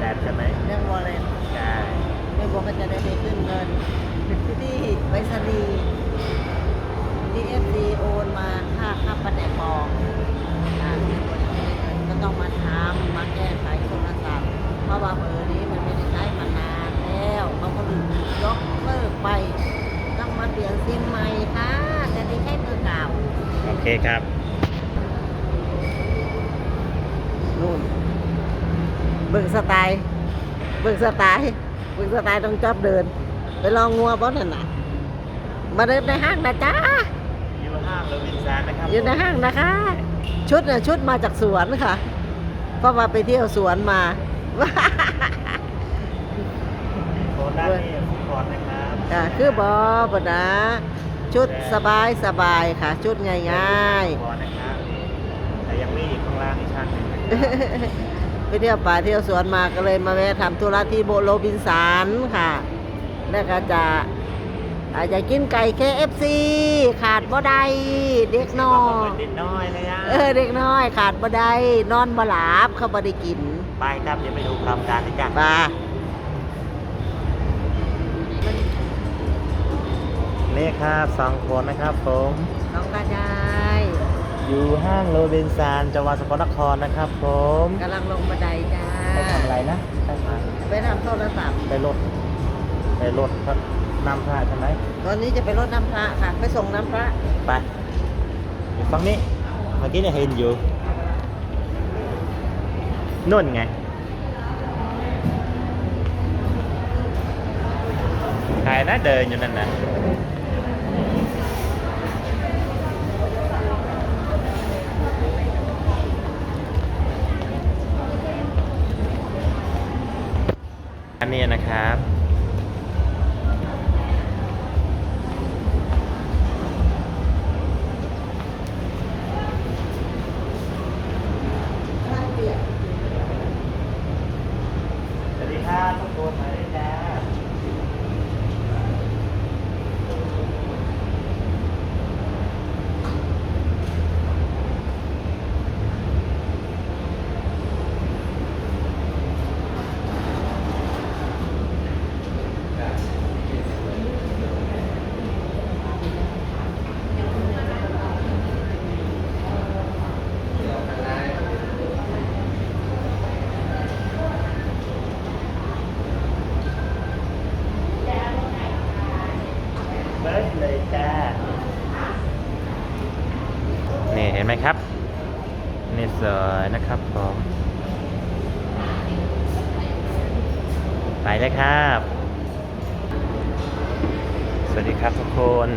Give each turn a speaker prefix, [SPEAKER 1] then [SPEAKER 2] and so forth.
[SPEAKER 1] แลนด์ใช่ไหม
[SPEAKER 2] เรื่องวอลเล็ต
[SPEAKER 1] ใช่
[SPEAKER 2] เรื่องวอลก็จะได้ไปขึ้นเงินที่ไปรษณีย์ที่เอฟซีโอนมาค่าค่าประแดกปองก็ต้องมาถามมาแก้ไขโทรศัพท์เพราะว่าเบอร์นี้มันไม่ได้ใช้มานานแล้วเขาก็ลืมยกเลิกไป ต้องมาเปลี่ยนซิมใหม่ค่ะ แต่นี่ใช้เบอร์เก่า
[SPEAKER 1] โอเคครับ
[SPEAKER 2] เบิ่งสไตล์เบิ่งสไตล์เบิ่งสไตล์ต้องชอบเดิน ไปลองงัวบ่นั่นน่ะ มาเดินในห้างนะจ๊ะ
[SPEAKER 1] อยู่ห้างโรบินสันนะครับ
[SPEAKER 2] อยู่ในห้างนะคะ ชุดน่ะชุดมาจากสวนค่ะ เพราะว่าไปเที่ยวสวนมา
[SPEAKER 1] โซนด้านนี้ฟุตบอลนะครับ
[SPEAKER 2] ค่ะคือบอบนะชุดสบายสบายค่ะ ชุดง่าย
[SPEAKER 1] ฟุตบอลนะครับแต่ยังมีอีกข้างล่างอีกชั้นหนึ่งนะครับ
[SPEAKER 2] ๆ ไปเที่ยวป่าเที่ยวสวนมาก็เลยมาแวะทำธุระที่โบโรบินสันค่ะ แล้วก็จะอาจจะกินไก่ KFC ขาดบ่ได้เด็กน้อ
[SPEAKER 1] ก็
[SPEAKER 2] ย
[SPEAKER 1] เป็นเด็กน้อยเลยนะ
[SPEAKER 2] เออเด็กน้อย ขาดบ่ได้นอนบ่หลับเขาบ่ได้กิน
[SPEAKER 1] ไปครับเดี๋ยวไปดูพร้อมกันนะจ๊ะ
[SPEAKER 2] ปลา
[SPEAKER 1] นี่ครับสองคนนะครับผม
[SPEAKER 2] น้องกระจาย
[SPEAKER 1] อยู่ห้างโรบินสันจังหวัดสกลนครนะครับ ผม
[SPEAKER 2] กำลังลงบันไดจ้า
[SPEAKER 1] ไปทำอะไรนะไปมา
[SPEAKER 2] ไปทำโทรศัพท์
[SPEAKER 1] ไปรถไปรถพระนำพระใช่ไหม
[SPEAKER 2] ตอนนี้จะไปรดน้ำพระค่ะ ไปส่งน้ำพระ
[SPEAKER 1] ไปอยู่ฝั่งนี้เมื่อกี้เนี่ยเห็นอยู่นุ่นไงใครนะเดินอยู่นั่นนะ อันนี้นะครับ สวัสดีครับทุกคนมาเลยจ้าเบิร์ดเลยจ้า นี่เห็นไหมครับ นี่สวยนะครับผมไปเลยครับ สวัสดีครับทุกคน